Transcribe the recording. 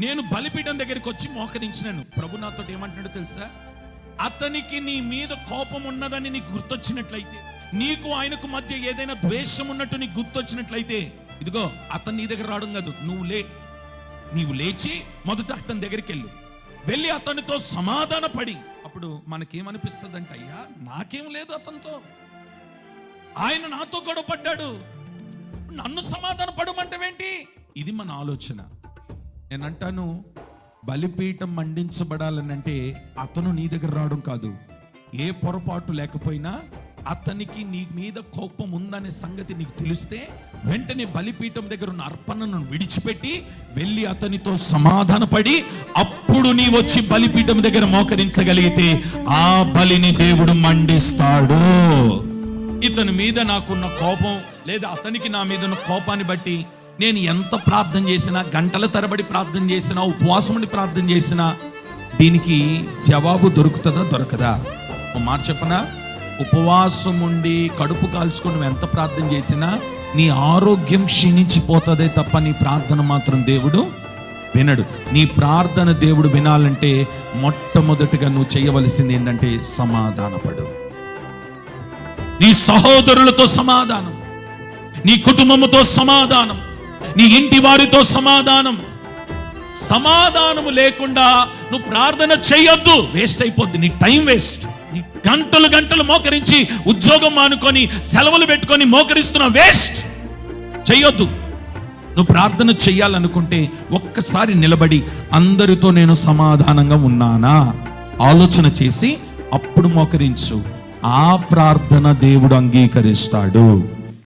నేను బలిపీఠం దగ్గరికి వచ్చి మోకరించినాను. ప్రభు నాతో ఏమంటున్నాడు తెలుసా? అతనికి నీ మీద కోపం ఉన్నదని నీకు గుర్తొచ్చినట్లయితే నీకు ఆయనకు మధ్య ఏదైనా ద్వేషం ఉన్నట్టు నీకు గుర్తొచ్చినట్లయితే ఇదిగో అతను నీ దగ్గర రావడం కాదు నువ్వు లే. నీవు లేచి మొదట అతని దగ్గరికి వెళ్ళు. వెళ్ళి అతనితో సమాధాన పడి అప్పుడు మనకేమనిపిస్తుందంటే అయ్యా నాకేం లేదు అతనితో. ఆయన నాతో గొడవ పడ్డాడు నన్ను సమాధాన పడమంటవేంటి ఇది మన ఆలోచన. నేను అంటాను బలిపీఠం మండించబడాలని అంటే అతను నీ దగ్గర రావడం కాదు. ఏ పొరపాటు లేకపోయినా అతనికి నీ మీద కోపం ఉందనే సంగతి నీకు తెలిస్తే వెంటనే బలిపీఠం దగ్గర ఉన్న అర్పణను విడిచిపెట్టి వెళ్ళి అతనితో సమాధానపడి అప్పుడు నీ వచ్చి బలిపీఠం దగ్గర మోకరించగలిగితే ఆ బలిని దేవుడు మండిస్తాడు. ఇతని మీద నాకున్న కోపం లేదా అతనికి నా మీద ఉన్న కోపాన్ని బట్టి నేను ఎంత ప్రార్థన చేసినా గంటల తరబడి ప్రార్థన చేసినా ఉపవాసముని ప్రార్థన చేసినా దీనికి జవాబు దొరుకుతుందా దొరకదా? మాట చెప్పనా? ఉపవాసం ఉండి కడుపు కాల్చుకొని నువ్వు ఎంత ప్రార్థన చేసినా నీ ఆరోగ్యం క్షీణించిపోతుందే తప్ప నీ ప్రార్థన మాత్రం దేవుడు వినడు. నీ ప్రార్థన దేవుడు వినాలంటే మొట్టమొదటిగా నువ్వు చేయవలసింది ఏంటంటే సమాధానపడు. నీ సహోదరులతో సమాధానం. నీ కుటుంబముతో సమాధానం. నీ ఇంటి వారితో సమాధానం. సమాధానము లేకుండా నువ్వు ప్రార్థన చేయొద్దు. వేస్ట్ అయిపోద్ది. నీ టైం వేస్ట్. నీ గంటలు గంటలు మోకరించి ఉద్యోగం మానుకొని సెలవులు పెట్టుకొని మోకరిస్తున్న వేస్ట్ చెయ్యొద్దు నువ్వు ప్రార్థన చెయ్యాలనుకుంటే ఒక్కసారి నిలబడి అందరితో నేను సమాధానంగా ఉన్నానా? ఆలోచన చేసి అప్పుడు మోకరించు. ఆ ప్రార్థన దేవుడు అంగీకరిస్తాడు.